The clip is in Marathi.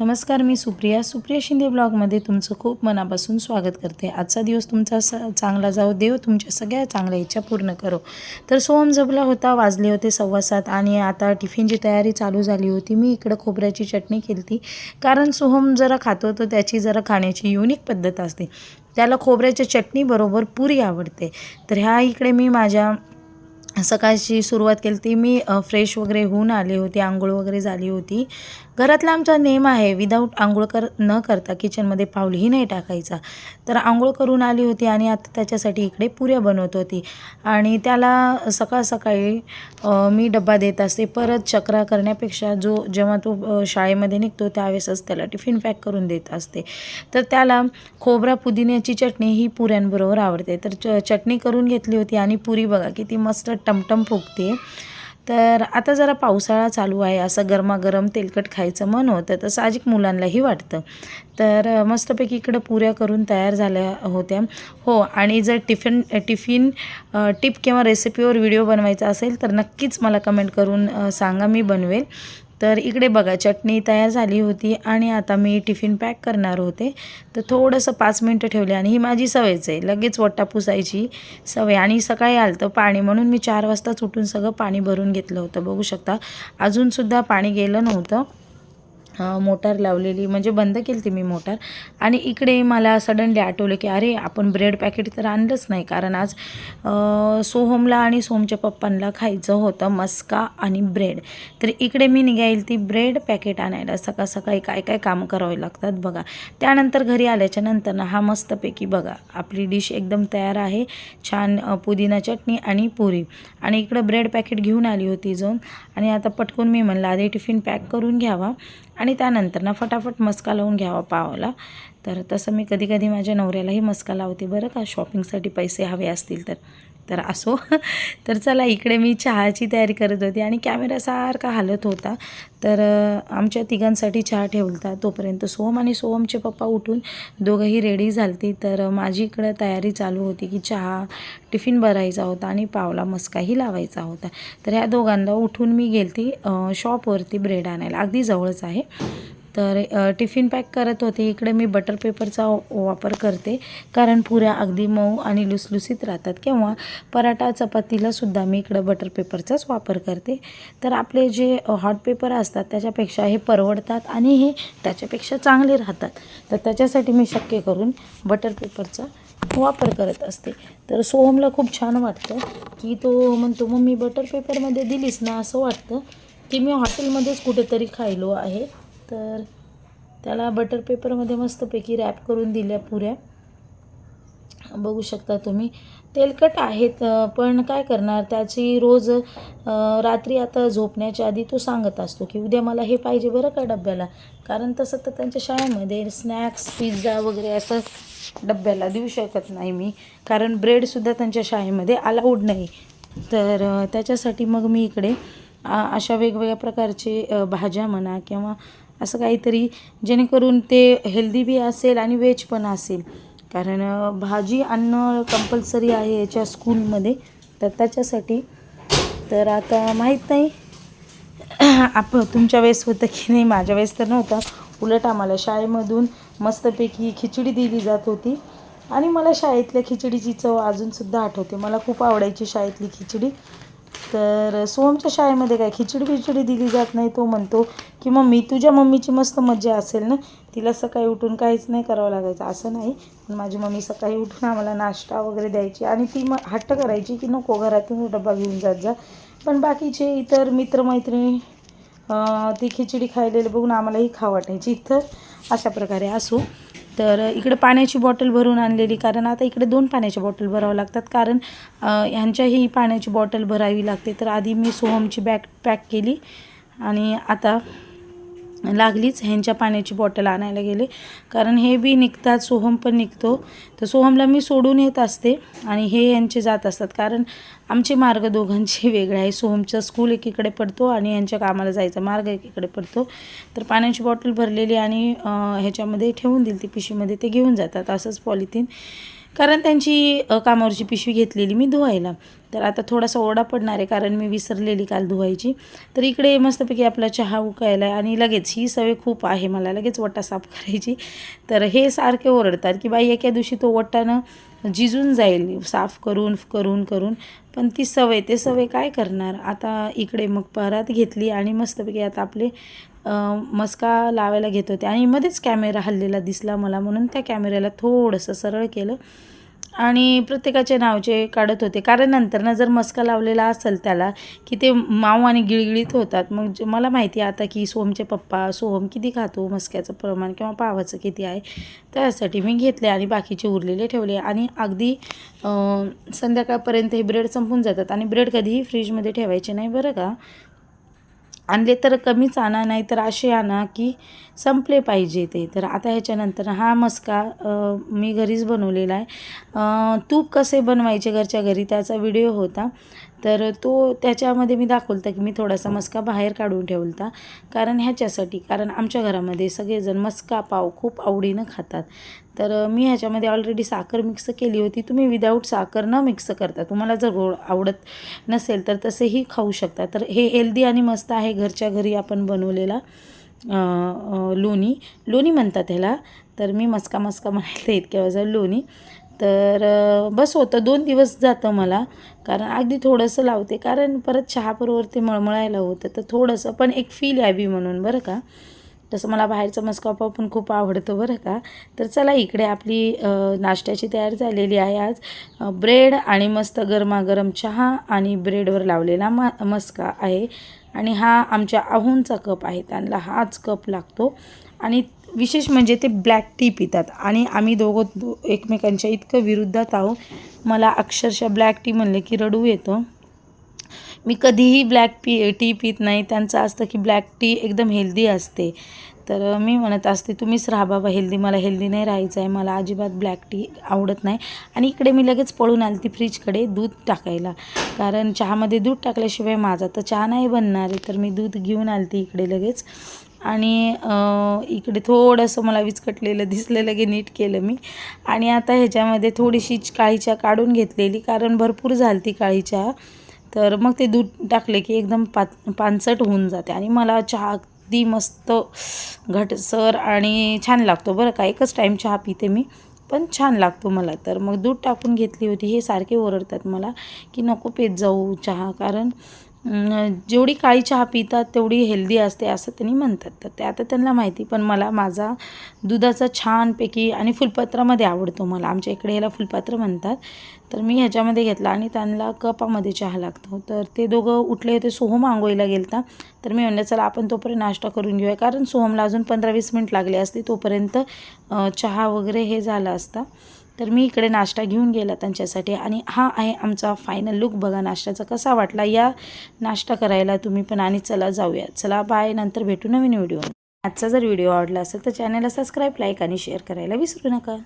नमस्कार मी सुप्रिया. सुप्रिया शिंदे ब्लॉगमध्ये तुमचं खूप मनापासून स्वागत करते. आजचा दिवस तुमचा स चांगला जाऊ देव तुमच्या सगळ्या चांगल्या इच्छा पूर्ण करो. तर सोहम जपला होता वाजले होते सव्वा सात आणि आता टिफिनची तयारी चालू झाली होती. मी इकडं खोबऱ्याची चटणी केली कारण सोहम जरा खातो तर त्याची जरा खाण्याची युनिक पद्धत असते. त्याला खोबऱ्याच्या चटणीबरोबर पुरी आवडते. तर ह्या इकडे मी माझ्या सकाळची सुरुवात केली ती मी फ्रेश वगैरे होऊन आले होते आंघोळ वगैरे झाली होती. घरातला आमचा नेम आहे विदाऊट आंघोळ कर न करता किचनमध्ये पाऊलही नाही टाकायचा. तर आंघोळ करून आली होती आणि आता त्याच्यासाठी इकडे पुऱ्या बनवत होती. आणि त्याला सकाळ सकाळी मी डब्बा देत असते. परत चक्रा करण्यापेक्षा जो जेव्हा तो शाळेमध्ये निघतो त्यावेळेसच त्याला टिफिन पॅक करून देत असते. तर त्याला खोबरा पुदिन्याची चटणी ही पुऱ्यांबरोबर आवडते. तर च चटणी करून घेतली होती आणि पुरी बघा किती मस्त टमटम फुगते. तर आता जरा पावसाळा चालू आहे असं गरमागरम तेलकट खायचं मन होतं तर साहजिक मुलांनाही वाटतं. तर मस्तपैकी इकडं पुऱ्या करून तयार झाल्या होत्या. हो आणि जर टिफिन टिफिन टिप किंवा रेसिपीवर व्हिडिओ बनवायचा असेल तर नक्कीच मला कमेंट करून सांगा मी बनवेल. तर इकडे बघा चटणी तयार झाली होती आणि आता मी टिफिन पॅक करणार होते. तर थोडंसं पाच मिनटं ठेवले आणि ही माझी सवयच आहे. लगेच वट्टा पुसायची सवय. आणि सकाळी आलं तर पाणी म्हणून मी चार वाजताच उठून सगळं पाणी भरून घेतलं होतं. बघू शकता अजूनसुद्धा पाणी गेलं नव्हतं. मोटार लावलेली म्हणजे बंद केली ती मी मोटार. आणि इकडे मला सडनली आठवलं की अरे आपण ब्रेड पॅकेट तर आणलंच नाही. कारण आज सोहमला आणि सोहमच्या पप्पांना खायचं होतं मस्का आणि ब्रेड तर इकडे मी निघाईल ती ब्रेड पॅकेट आणायला. सकाळ सकाळी काय काय कामं करावे लागतात बघा. त्यानंतर घरी आल्याच्यानंतर ना हा मस्तपैकी बघा आपली डिश एकदम तयार आहे. छान पुदिना चटणी आणि पुरी. आणि इकडं ब्रेड पॅकेट घेऊन आली होती जाऊन आणि आता पटकून मी म्हणलं आधी टिफिन पॅक करून घ्यावा. आणि त्यानंतर ना फटाफट मस्का लावून घ्यावा पावाला. तर तसं मी कधी कधी माझ्या नवऱ्यालाही मस्का लावते बरं का? शॉपिंगसाठी पैसे हवे असतील तर. तर असो. तर चला इकडे मी चहाची तयारी करत होती आणि कॅमेरा सारखा हालत होता. तर आमच्या तिघांसाठी चहा ठेवलता. तोपर्यंत सोहम आणि सोहमचे पप्पा उठून दोघंही रेडी झालती. तर माझी इकडं तयारी चालू होती की चहा टिफिन भरायचा होता आणि पावला मस्काही लावायचा होता. तर ह्या दोघांना उठून मी गेलती शॉपवरती ब्रेड आणायला. अगदी जवळच आहे. तर टिफिन पॅक करत होते. इकडे मी बटर पेपरचा वापर करते. कारण पुऱ्या अगदी मऊ आणि लुसलुसीत राहतात. किंवा पराठा चपातीला सुद्धा मी इकडं बटर पेपरचाच वापर करते. तर आपले जे हॉट पेपर असतात त्याच्यापेक्षा हे परवडतात आणि हे त्याच्यापेक्षा चांगले राहतात. तर त्याच्यासाठी मी शक्य करून बटर पेपरचा वापर करत असते. तर सोहमला खूप छान वाटतं की तो म्हणतो मग मी बटर पेपरमध्ये दिलीस ना? असं वाटतं की मी हॉटेलमध्येच कुठेतरी खायलो आहे. तर त्याला बटर पेपरमध्ये मस्तपैकी रॅप करून दिल्या पुऱ्या. बघू शकता तुम्ही. तेलकट आहेत पण काय करणार? त्याची रोज रात्री आता झोपण्याच्या आधी तो सांगत असतो की उद्या मला हे पाहिजे बरं का डब्याला? कारण तसं तर त्यांच्या शाळेमध्ये स्नॅक्स पिझ्झा वगैरे असं डब्याला देऊ शकत नाही मी. कारण ब्रेडसुद्धा त्यांच्या शाळेमध्ये अलाउड नाही. तर त्याच्यासाठी मग मी इकडे अशा वेगवेगळ्या प्रकारचे भाज्या म्हणा किंवा असं काहीतरी जेणेकरून ते हेल्दी बी असेल आणि वेज पण असेल. कारण भाजी आणणं कंपल्सरी आहे याच्या स्कूलमध्ये तर त्याच्यासाठी तर आता माहीत नाही. आप तुमच्या वेळेस होतं की नाही? माझ्या वेळेस तर नव्हतं. उलट आम्हाला शाळेमधून मस्तपैकी खिचडी दिली जात होती. आणि मला शाळेतल्या खिचडीची चव अजूनसुद्धा आठवते. मला खूप आवडायची शाळेतली खिचडी. तर सोहमच्या शाळेमध्ये काय खिचडी बिचडी दिली जात नाही तो म्हणतो की मम्मी तुझ्या मम्मीची मस्त मज्जा असेल ना? तिला सकाळी उठून काहीच नाही करावं लागायचं. असं नाही. पण माझी मम्मी सकाळी उठून आम्हाला नाश्ता वगैरे द्यायची आणि ती मग हट्ट करायची की नको घरातून डबा घेऊन जात जा. पण बाकीचे इतर मित्रमैत्रिणी ती खिचडी खायलेलं बघून आम्हालाही खा वाटायची. इथं अशा प्रकारे असो. तर इकडे पाण्याची बॉटल भरून आणलेली कारण आता इकडे दोन पाण्याच्या बॉटल भरावं लागतात. कारण ह्यांच्याही पाण्याची बॉटल भरावी लागते. तर आधी मी सोहमची बॅग पॅक केली आणि आता लागलीच ह्यांच्या पाण्याची बॉटल आणायला गेले. कारण हे बी निघतात सोहम पण निघतो. तर सोहमला मी सोडून येत असते आणि हे यांचे जात असतात. कारण आमचे मार्ग दोघांचे वेगळे आहे. सोहमचं स्कूल एकीकडे पडतो आणि यांच्या कामाला जायचा मार्ग एकीकडे पडतो. तर पाण्याची बॉटल भरलेली आणि ह्याच्यामध्ये ठेवून दिली ती पिशीमध्ये ते घेऊन जातात. असंच पॉलिथिन कारण त्यांची कामावरची पिशवी घेतलेली मी धुवायला. तर आता थोडासा ओढा पडणार आहे कारण मी विसरलेली काल धुवायची. तर इकडे मस्तपैकी आपला चहा उकायला आहे आणि लगेच ही सवय खूप आहे मला लगेच वट्टा साफ करायची. तर हे सारखे ओरडतात की बाई एका दिवशी तो वट्टानं झिजून जाईल साफ करून करून करून. पण ती सवय ते सवय काय करणार? आता इकडे मग परत घेतली आणि मस्तपैकी आता आपले मस्का लावायला घेत होते. आणि मध्येच कॅमेरा हल्लेला दिसला मला म्हणून त्या कॅमेऱ्याला थोडंसं सरळ केलं. आणि प्रत्येकाचे नावचे काढत होते. कारण नंतर ना जर मस्का लावलेला असेल त्याला की ते माऊ आणि गिळगिळीत होतात. मग मला माहिती आहे आता की सोहमचे पप्पा सोहम किती खातो मस्क्याचं प्रमाण किंवा पावाचं किती आहे? त्यासाठी मी घेतले आणि बाकीचे उरलेले ठेवले. आणि अगदी संध्याकाळपर्यंत हे ब्रेड संपून जातात. आणि ब्रेड कधीही फ्रीजमध्ये ठेवायचे नाही. बरं का? आणले तर कमीच आणा नाही तर असे आणा की संपले पाहिजे ते. तर आता ह्याच्यानंतर हा मस्का मी घरीच बनवलेला आहे. तूप कसे बनवायचे घरच्या घरी त्याचा व्हिडिओ होता. तर तो त्याच्यामध्ये मी दाखवलं की मी थोडासा मस्का बाहेर काढून ठेवलता. कारण ह्याच्यासाठी कारण आमच्या घरामध्ये सगळेजण मस्का पाव खूप आवडीनं खातात. तर मी ह्याच्यामध्ये ऑलरेडी साखर मिक्स केली होती. तुम्ही विदाऊट साखर न मिक्स करता तुम्हाला जर गोड आवडत नसेल तर तसेही खाऊ शकता. तर हे हेल्दी आणि मस्त आहे घरच्या घरी आपण बनवलेला लोणी. लोणी म्हणतात ह्याला. तर मी मस्का मस्का म्हणायला इतक्या वेळेस लोणी. तर बस होतं. दोन दिवस जातं मला. कारण अगदी थोडंसं लावते. कारण परत चहाबरोबर ते मळमळायला होतं. तर थोडंसं पण एक फील यावी म्हणून बरं का? तसं मला बाहेरचं मस्का पाव पण खूप आवडतं बरं का? तर चला इकडे आपली नाश्त्याची तयार झालेली आहे आज. ब्रेड आणि मस्त गरमागरम चहा आणि ब्रेडवर लावलेला मा मस्का आहे. आणि हा आमच्या आहूंचा कप आहे. त्यांना हाच कप लागतो. आणि विशेष म्हणजे ते ब्लॅक टी पितात आणि आम्ही दोघं दो एकमेकांच्या इतकं विरुद्धात आहोत. मला अक्षरशः ब्लॅक टी म्हणले की रडू येतं. मी कधीही ब्लॅक पी टी पित नाही. त्यांचं असतं की ब्लॅक टी एकदम हेल्दी असते. तर मी म्हणत असते तुम्हीच राहा बाबा हेल्दी मला हेल्दी नाही राहायचं आहे. मला अजिबात ब्लॅक टी आवडत नाही. आणि इकडे मी लगेच पळून आली ती फ्रीजकडे दूध टाकायला. कारण चहामध्ये दूध टाकल्याशिवाय माझा तर चहा नाही बनणार आहे. तर मी दूध घेऊन आली ती इकडे लगेच. आणि इकडे थोडंसं मला विचकटलेलं दिसलं लगे नीट केलं मी. आणि आता ह्याच्यामध्ये थोडीशी काळी चहा काढून घेतलेली कारण भरपूर झाली ती काळी चहा तर मग ते दूध टाकले की एकदम पा पानसट होऊन जाते. आणि मला चहा अगदी मस्त घटसर आणि छान लागतो बरं का. एकच टाईम चहा पिते मी पण छान लागतो मला. तर मग दूध टाकून घेतली होती. हे सारखे ओरडतात मला की नको पेत जाऊ चहा कारण जेवढी काळी चहा पितात तेवढी हेल्दी असते असं त्यांनी म्हणतात. तर ते आता त्यांना माहिती पण मला माझा दुधाचा छानपैकी आणि फुलपत्रामध्ये आवडतो मला. आमच्या इकडे ह्याला फुलपत्र म्हणतात. तर मी ह्याच्यामध्ये घेतला आणि त्यांना कपामध्ये चहा लागतो. तर ते दोघं उठले होते सोहम आंघोळीला गेलता. तर मी म्हणलं चला आपण तोपर्यंत नाश्ता करून घेऊया. कारण सोहमला अजून पंधरा वीस मिनिट लागले असते तोपर्यंत चहा वगैरे हे झाला असता. तर मी इकडे नाश्ता घेऊन गेला त्यांच्यासाठी आणि हा आहे आमचा फायनल लुक बघा नाश्त्याचा कसा वाटला. या नाश्ता करायला तुम्ही पण आणि चला जाऊया. चला बाय नंतर भेटू नवीन व्हिडिओ आजचा जर व्हिडिओ आवडला असेल तर चॅनलला सबस्क्राईब लाईक आणि शेअर करायला विसरू नका.